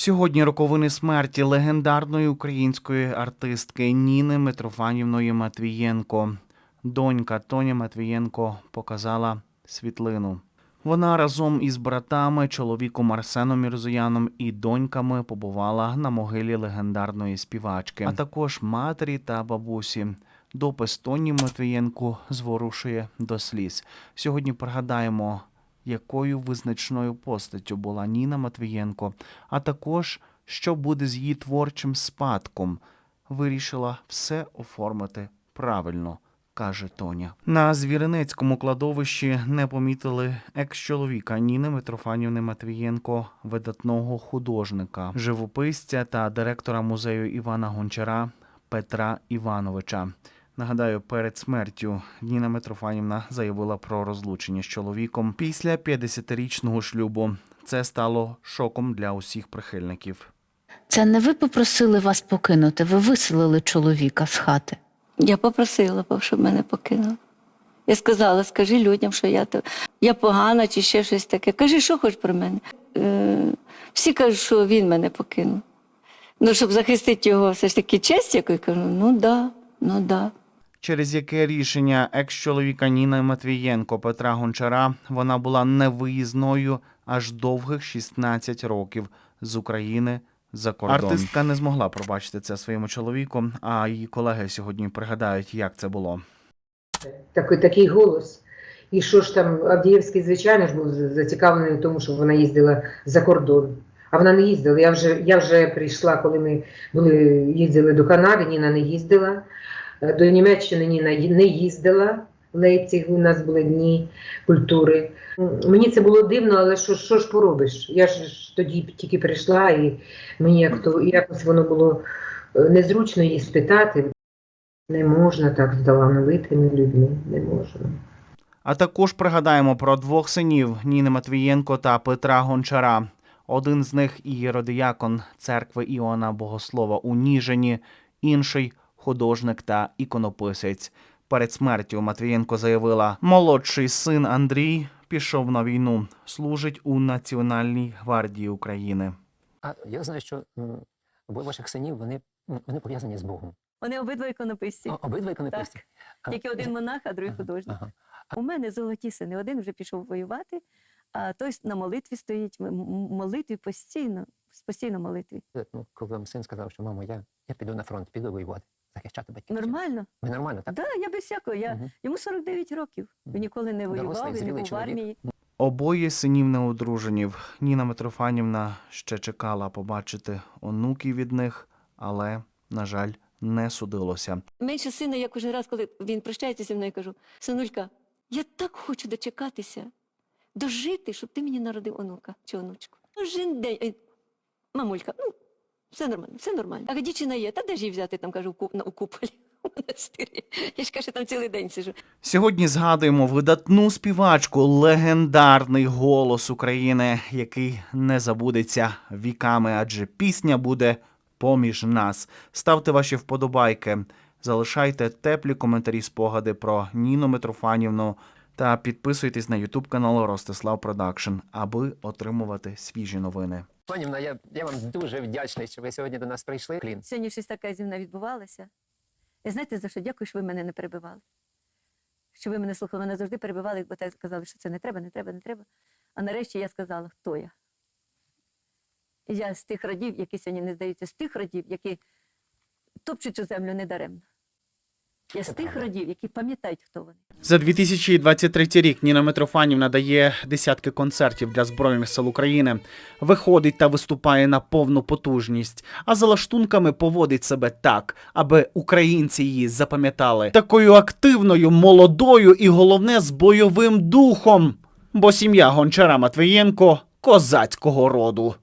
Сьогодні роковини смерті легендарної української артистки Ніни Митрофанівної Матвієнко. Донька Тоня Матвієнко показала світлину. Вона разом із братами, чоловіком Арсеном Мірзояном і доньками побувала на могилі легендарної співачки, а також матері та бабусі. Допис Тоні Матвієнку зворушує до сліз. Сьогодні пригадаємо, якою визначною постаттю була Ніна Матвієнко, а також що буде з її творчим спадком. Вирішила все оформити правильно, каже Тоня. На Звіринецькому кладовищі не помітили екс-чоловіка Ніни Митрофанівни Матвієнко, видатного художника, живописця та директора музею Івана Гончара Петра Івановича. Нагадаю, перед смертю Ніна Митрофанівна заявила про розлучення з чоловіком після 50-річного шлюбу. Це стало шоком для усіх прихильників. Це не ви попросили вас покинути, ви виселили чоловіка з хати. Я попросила, щоб мене покинули. Я сказала, скажи людям, що я, то- я погана чи ще щось таке. Кажи, що хочеш про мене. Е, всі кажуть, що він мене покинув. Ну, щоб захистити його все ж таки честь, яку я кажу, ну да, ну да. Через яке рішення екс-чоловіка Ніни Матвієнко Петра Гончара вона була невиїзною аж довгих 16 років з України за кордон. Артистка не змогла пробачити це своєму чоловіку, а її колеги сьогодні пригадають, як це було. такий, такий голос. І що ж там, Авдіївський, звичайно ж, був зацікавлений в тому, щоб вона їздила за кордон. А вона не їздила. Я вже, я вже прийшла, коли ми були, їздили до Канади, Ніна не їздила. Е, До Німеччини не їздила. В Лейпціг у нас були дні культури. Мені це було дивно, але що, що ж поробиш? Я ж тоді тільки прийшла, і мені як то, якось воно було е, незручно її спитати. Не можна так з талановитими людьми, не можна. А також пригадаємо про двох синів Ніни Матвієнко та Петра Гончара. Один з них ієродіякон церкви Іоанна Богослова у Ніжині, інший художник та іконописець. Перед смертю Матвієнко заявила: молодший син Андрій пішов на війну, служить у Національній гвардії України. А я знаю, що обоє ваших синів вони, вони пов'язані з Богом. Вони обидва іконописці. О, обидва іконописці. А, Тільки один монах, а другий ага, художник. Ага. У мене золоті сини. Один вже пішов воювати, а той на молитві стоїть. молитві постійно, постійно молитві. Ну, коли вам син сказав, що мамо, я, я піду на фронт, піду воювати, захищати батьків. Нормально. Ви нормально, так? Так, да, я без всякого. Я, Мгм. Йому 49 років. Він ніколи не Дорослий, воював, він не зрілий був в армії. Обоє синів не одруженів. Ніна Митрофанівна ще чекала побачити онуків від них, але, на жаль, не судилося. Менше сина, я кожен раз, коли він прощається зі мною, кажу: синулька, я так хочу дочекатися, дожити, щоб ти мені народив онука чи онучку. Кожен день. Мамулька, ну, все нормально, все нормально. А дівчина є, та де ж її взяти, там кажу, у на- у куполі. Я ж кажу, там цілий день сижу. Сьогодні згадуємо видатну співачку, легендарний голос України, який не забудеться віками, адже пісня буде поміж нас. Ставте ваші вподобайки, залишайте теплі коментарі, спогади про Ніну Митрофанівну та підписуйтесь на Ютуб канал Ростислав Продакшн, аби отримувати свіжі новини. Панівна, я, я вам дуже вдячний, що ви сьогодні до нас прийшли. Клін. Сьогодні щось таке зі мною відбувалося. І знаєте за що? Дякую, що ви мене не перебивали. Що ви мене слухали, мене завжди перебивали, бо так сказали, що це не треба, не треба, не треба. А нарешті я сказала, хто я. І я з тих родів, які сьогодні не здаються, з тих родів, які топчуть цю землю недаремно. Я з тих родів, які пам'ятають, хто вони. За 2023 рік Ніна Митрофанівна дає десятки концертів для Збройних сил України, виходить та виступає на повну потужність, а за лаштунками поводить себе так, аби українці її запам'ятали такою активною, молодою і головне з бойовим духом. Бо сім'я Гончара Матвієнко козацького роду.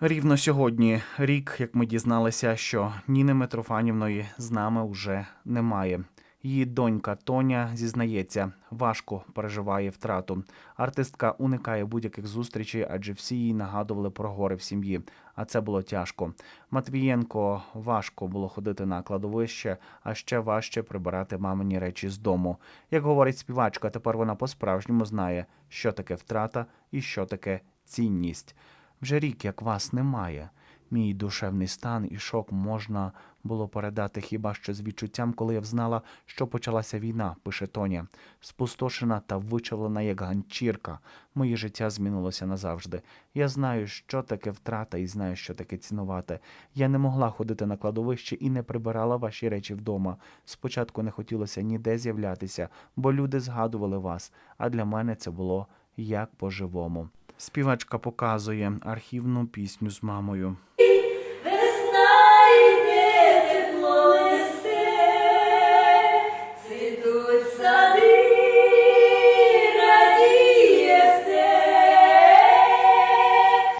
Рівно сьогодні рік, як ми дізналися, що Ніни Митрофанівної з нами вже немає. Її донька Тоня зізнається, важко переживає втрату. Артистка уникає будь-яких зустрічей, адже всі їй нагадували про горе в сім'ї. А це було тяжко. Матвієнко важко було ходити на кладовище, а ще важче прибирати мамині речі з дому. Як говорить співачка, тепер вона по-справжньому знає, що таке втрата і що таке цінність. Вже рік, як вас немає. Мій душевний стан і шок можна було передати хіба що з відчуттям, коли я взнала, що почалася війна, пише Тоня. Спустошена та вичавлена як ганчірка. Моє життя змінилося назавжди. Я знаю, що таке втрата, і знаю, що таке цінувати. Я не могла ходити на кладовище і не прибирала ваші речі вдома. Спочатку не хотілося ніде з'являтися, бо люди згадували вас, а для мене це було як по-живому. Співачка показує архівну пісню з мамою.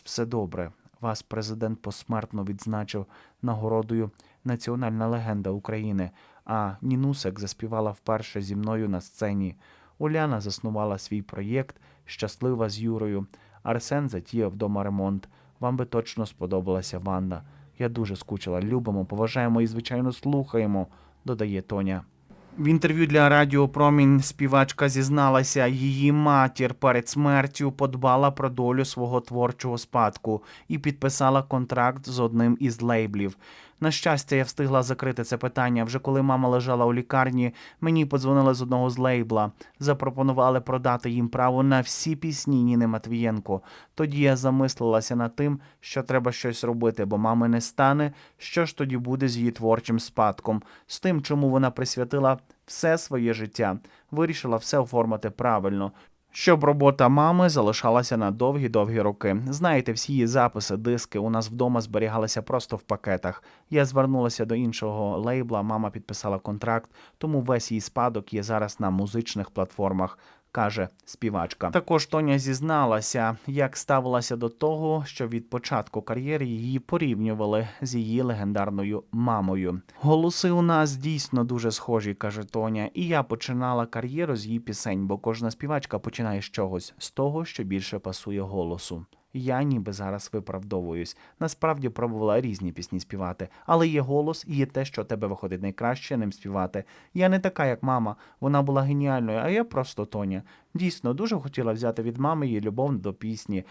Все добре. Вас президент посмертно відзначив нагородою Національна легенда України. А Нінусек заспівала вперше зі мною на сцені. Уляна заснувала свій проєкт Щаслива з Юрою. Арсен затіяв вдома ремонт. Вам би точно сподобалася ванна. Я дуже скучила. Любимо, поважаємо і, звичайно, слухаємо, додає Тоня. В інтерв'ю для Радіо Промінь співачка зізналася, її матір перед смертю подбала про долю свого творчого спадку і підписала контракт з одним із лейблів. На щастя, я встигла закрити це питання. Вже коли мама лежала у лікарні, мені подзвонили з одного з лейбла, запропонували продати їм право на всі пісні Ніни Матвієнко. Тоді я замислилася над тим, що треба щось робити, бо мами не стане. Що ж тоді буде з її творчим спадком, з тим, чому вона присвятила все своє життя, вирішила все оформити правильно. Щоб робота мами залишалася на довгі-довгі роки. Знаєте, всі її записи, диски у нас вдома зберігалися просто в пакетах. Я звернулася до іншого лейбла, мама підписала контракт, тому весь її спадок є зараз на музичних платформах. Каже співачка. Також Тоня зізналася, як ставилася до того, що від початку кар'єри її порівнювали з її легендарною мамою. Голоси у нас дійсно дуже схожі, каже Тоня. І я починала кар'єру з її пісень, бо кожна співачка починає з чогось, з того, що більше пасує голосу. Я ніби зараз виправдовуюсь. Насправді пробувала різні пісні співати, але є голос і є те, що тебе виходить найкраще ним співати. Я не така, як мама. Вона була геніальною, а я просто Тоня. Дійсно, дуже хотіла взяти від мами її любов до пісні,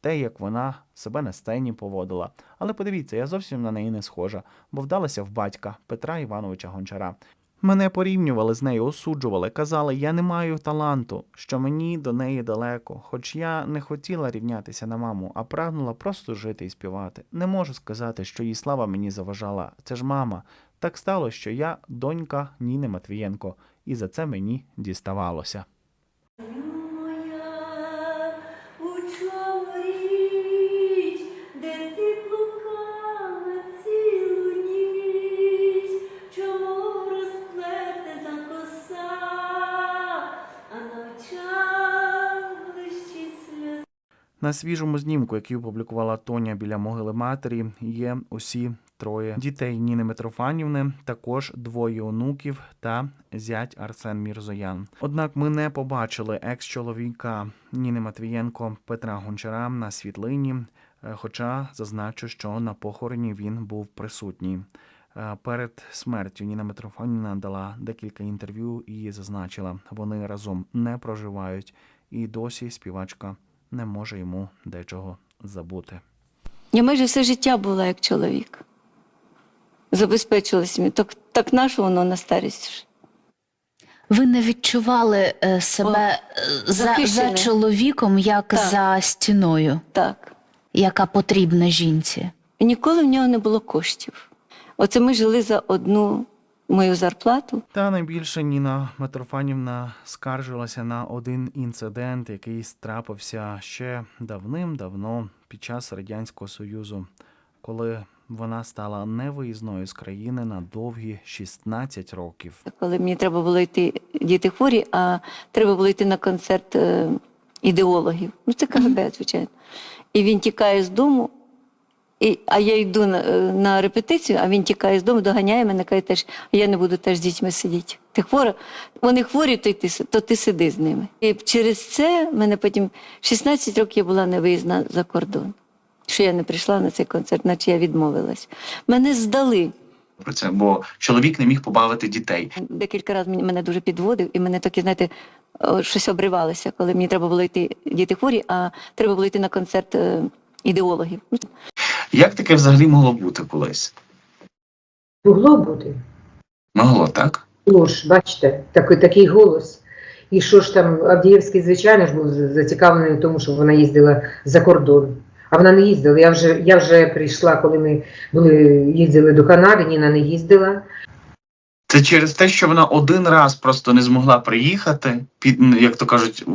те, як вона себе на сцені поводила. Але подивіться, я зовсім на неї не схожа, бо вдалася в батька Петра Івановича Гончара. Мене порівнювали з нею, осуджували, казали, я не маю таланту, що мені до неї далеко. Хоч я не хотіла рівнятися на маму, а прагнула просто жити і співати. Не можу сказати, що її слава мені заважала. Це ж мама. Так стало, що я донька Ніни Матвієнко, і за це мені діставалося. На свіжому знімку, який опублікувала Тоня біля могили матері, є усі троє дітей Ніни Митрофанівни, також двоє онуків та зять Арсен Мірзоян. Однак ми не побачили екс-чоловіка Ніни Матвієнко Петра Гончара на світлині, е, хоча зазначу, що на похороні він був присутній. Е, Перед смертю Ніна Митрофанівна дала декілька інтерв'ю і зазначила, вони разом не проживають, і досі співачка не може йому дечого забути. Я майже все життя була як чоловік. Забезпечила сім'ю. Так, так наше воно на старість. Ви не відчували е, себе е, за, за чоловіком, як Так. за стіною, Так. яка потрібна жінці. І ніколи в нього не було коштів. Оце ми жили за одну мою зарплату. Та найбільше Ніна Митрофанівна скаржилася на один інцидент, який трапився ще давним-давно під час Радянського Союзу, коли вона стала невиїзною з країни на довгі 16 років. Коли мені треба було йти діти хворі, а треба було йти на концерт е, ідеологів. Ну, це КГБ, звичайно. І він тікає з дому І, а я йду на, е, на репетицію, а він тікає з дому, доганяє мене, каже теж, а я не буду теж з дітьми сидіти. Ти хвора? Вони хворі, то, ти, то ти сиди з ними. І через це мене потім 16 років я була не виїзна за кордон. Що я не прийшла на цей концерт, наче я відмовилась. Мене здали. Про це, бо чоловік не міг побавити дітей. Декілька разів мене дуже підводив, і мене такі, знаєте, щось обривалося, коли мені треба було йти діти хворі, а треба було йти на концерт е, ідеологів. Як таке взагалі могло бути колись? Могло бути. Могло, так? Ну ж, бачите, такий, такий голос. І що ж там, Авдіївський, звичайно ж, був зацікавлений в тому, щоб вона їздила за кордон. А вона не їздила. Я вже, я вже прийшла, коли ми були, їздили до Канади, Ніна не їздила. Це через те, що вона один раз просто не змогла приїхати, під ну, як то кажуть,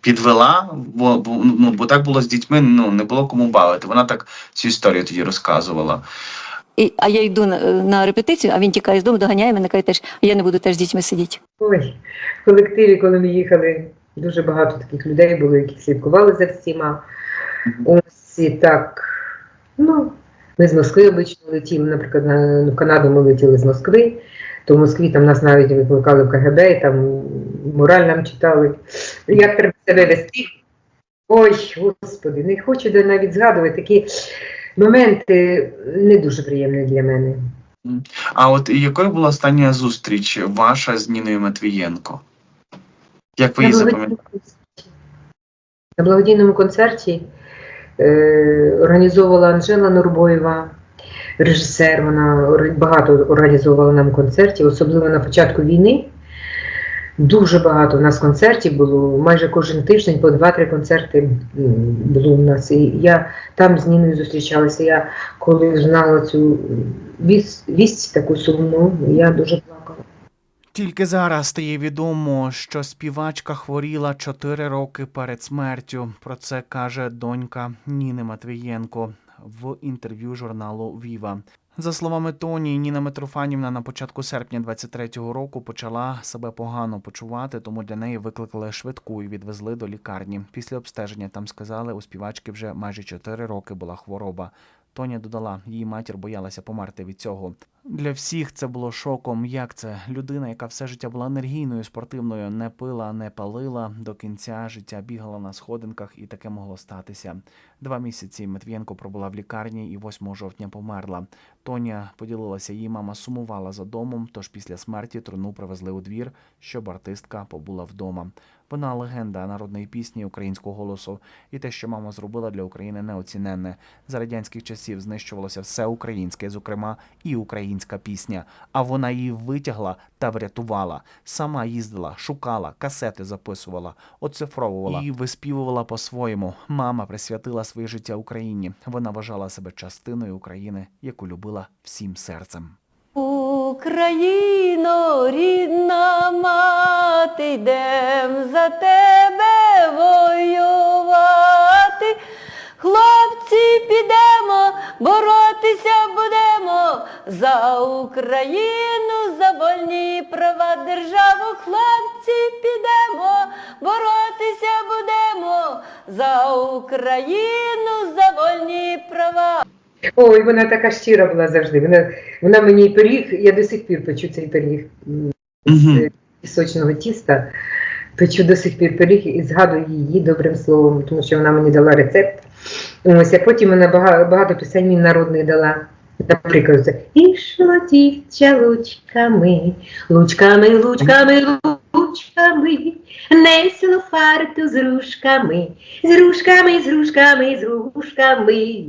підвела, бо, бо, ну, бо так було з дітьми, ну не було кому бавити. Вона так цю історію тоді розказувала. І, а я йду на, на репетицію, а він тікає з дому, доганяє мене, каже теж, а я не буду теж з дітьми сидіти. Ой, в колективі, коли ми їхали, дуже багато таких людей було, які слідкували за всіма. Ось і так. Ну, ми з Москви обично летіли, наприклад, на ну, в Канаду ми летіли з Москви, то в Москві там нас навіть викликали в КГБ, і там мораль нам читали. Як треба себе вести? Ой, господи, не хочу де навіть згадувати такі моменти не дуже приємні для мене. А от якою була остання зустріч ваша з Ніною Матвієнко? Як ви її концерті. На благодійному концерті е, організовувала Анжела Нурбоєва, режисер. Вона багато організовувала нам концертів, особливо на початку війни. Дуже багато в нас концертів було, майже кожен тиждень по 2-3 концерти було у нас. І я там з Ніною зустрічалася. Я коли знала цю вість, вість таку сумну, я дуже плакала. Тільки зараз стає відомо, що співачка хворіла 4 роки перед смертю. Про це каже донька Ніни Матвієнко в інтерв'ю журналу Віва. За словами Тоні, Ніна Митрофанівна на початку серпня 23-го року почала себе погано почувати, тому для неї викликали швидку і відвезли до лікарні. Після обстеження там сказали, у співачки вже майже 4 роки була хвороба. Тоня додала, її матір боялася померти від цього. Для всіх це було шоком. Як це людина, яка все життя була енергійною, спортивною, не пила, не палила до кінця життя, бігала на сходинках, і таке могло статися. Два місяці Матвієнко пробула в лікарні і 8 жовтня померла. Тоня поділилася, її мама сумувала за домом, тож після смерті труну привезли у двір, щоб артистка побула вдома. Вона легенда народної пісні українського голосу, і те, що мама зробила для України, неоціненне. За радянських часів знищувалося все українське, зокрема і українська пісня. А вона її витягла та врятувала. Сама їздила, шукала, касети записувала, оцифровувала і виспівувала по-своєму. Мама присвятила своє життя Україні. Вона вважала себе частиною України, яку любила всім серцем. Україно, рідна мати, йдем за тебе воювати. Хлопці, підемо, боротися за Україну, за вольні права державу. Хлопці, підемо, боротися будемо за Україну, за вольні права. Ой, вона така щира була завжди. Вона, вона мені пиріг, я до сих пір печу цей пиріг з пісочного тіста. Печу до сих пір пиріг і згадую її добрим словом, тому що вона мені дала рецепт. Ось, а потім вона багато, багато пісень народних дала. Наприклад, це «Ішло дівча лучками, лучками, лучками, лучками, несло фарту з рушками, з рушками, з рушками, з рушками.